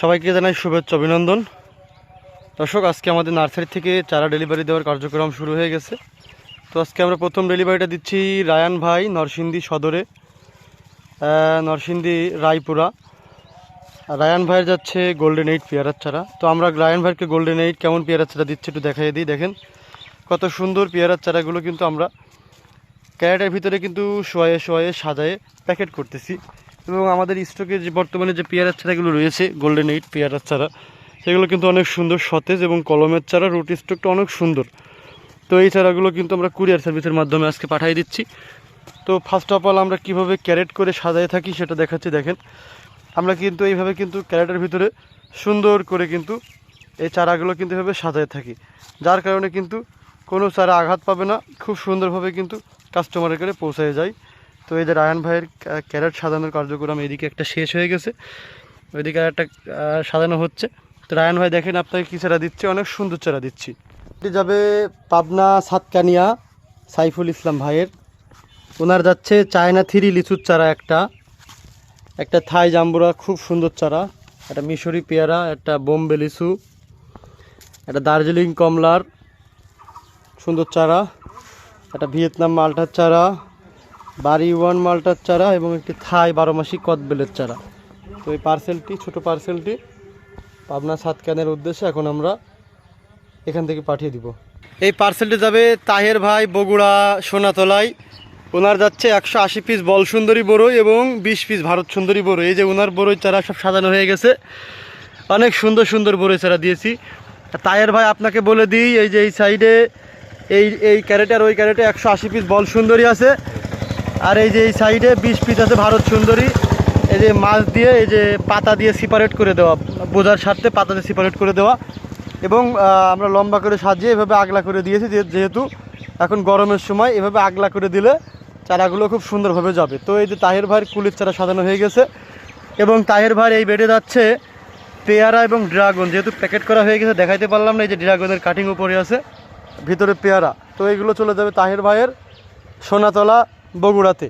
সবাইকে জানাই শুভেচ্ছা, অভিনন্দন। দর্শক, আজকে আমাদের নার্সারি থেকে চারা ডেলিভারি দেওয়ার কার্যক্রম শুরু হয়ে গেছে। তো আজকে আমরা প্রথম ডেলিভারিটা দিচ্ছি রায়ান ভাই, নরসিংদী সদরে নরসিংদী রায়পুরা। রায়ান ভাইয়ের যাচ্ছে গোল্ডেন এইট পেয়ারার চারা। তো আমরা রায়ান ভাইকে গোল্ডেন এইট কেমন পেয়ারার চারা দিচ্ছি একটু দেখাই দিই। দেখেন, কত সুন্দর পেয়ারার চারাগুলো কিন্তু আমরা ক্যারেটের ভিতরে কিন্তু শোয়ে শোয়ে সাজায়ে প্যাকেট করতেছি। এবং আমাদের স্টকে যে বর্তমানে যে পেয়ারার চারাগুলো রয়েছে গোল্ডেন এইট পেয়ারার চারা, সেগুলো কিন্তু অনেক সুন্দর সতেজ এবং কলমের চারা, রুট স্টকটা অনেক সুন্দর। তো এই চারাগুলো কিন্তু আমরা কুরিয়ার সার্ভিসের মাধ্যমে আজকে পাঠিয়ে দিচ্ছি। তো ফার্স্ট অফ অল আমরা কীভাবে ক্যারেট করে সাজায় থাকি সেটা দেখাচ্ছি, দেখেন। আমরা কিন্তু এইভাবে কিন্তু ক্যারেটের ভিতরে সুন্দর করে কিন্তু এই চারাগুলো কিন্তু এভাবে সাজায় থাকি। যার কারণে কিন্তু কোনো চারা আঘাত পাবে না, খুব সুন্দরভাবে কিন্তু কাস্টমারের কাছে পৌঁছায় যায়। তো এই যে রায়ন ভাইয়ের ক্যারেট সাজানোর কার্যক্রম এদিকে একটা শেষ হয়ে গেছে। ওইদিকে আর একটা সাজানো হচ্ছে। তো রায়ন ভাই দেখেন আপনাকে কী চারা দিচ্ছে? অনেক সুন্দর চারা দিচ্ছি। এটি যাবে পাবনা সাতকানিয়া সাইফুল ইসলাম ভাইয়ের। ওনার যাচ্ছে চায়না থ্রি লিচুর চারা একটা। একটা থাই জাম্বুরা, খুব সুন্দর চারা। একটা মিশরি পেয়ারা, একটা বোম্বে লিচু, একটা দার্জিলিং কমলার সুন্দর চারা, একটা ভিয়েতনাম মালটার চারা বাড়ি ওয়ান মালটার চারা এবং একটি থাই বারো মাসি কদবেলের চারা। তো এই পার্সেলটি, ছোট পার্সেলটি পাবনা সাতকানের উদ্দেশ্যে এখন আমরা এখান থেকে পাঠিয়ে দিব। এই পার্সেলটি যাবে তাহের ভাই বগুড়া সোনাতলায়। ওনার যাচ্ছে একশো আশি পিস বল সুন্দরী বড়ই এবং বিশ পিস ভারত সুন্দরী বড়ই এই যে ওনার বড়ই চারা সব সাজানো হয়ে গেছে। অনেক সুন্দর সুন্দর বড়ই চারা দিয়েছি। তাহের ভাই, আপনাকে বলে দিই, এই যে এই সাইডে এই এই ক্যারেটে আর ওই ক্যারেটে একশো আশি পিস বল সুন্দরী আছে। আর এই যে এই সাইডে বিশ পিস আছে ভারত সুন্দরী। এই যে মাছ দিয়ে, এই যে পাতা দিয়ে সিপারেট করে দেওয়া, বোঝার স্বার্থে পাতা দিয়ে সিপারেট করে দেওয়া। এবং আমরা লম্বা করে সাজিয়ে এভাবে আগলা করে দিয়েছি যেহেতু এখন গরমের সময়, এভাবে আগলা করে দিলে চারাগুলো খুব সুন্দরভাবে যাবে। তো এই যে তাহের ভাইয়ের কুলির চারা সাজানো হয়ে গেছে। এবং তাহের ভাই এই বেডে যাচ্ছে পেয়ারা এবং ড্রাগন। যেহেতু প্যাকেট করা হয়ে গেছে, দেখাইতে পারলাম না এই যে ড্রাগনের কাটিং উপরে আছে, ভিতরে পেয়ারা। তো এইগুলো চলে যাবে তাহের ভাইয়ের সোনাতলা বগুড়াতে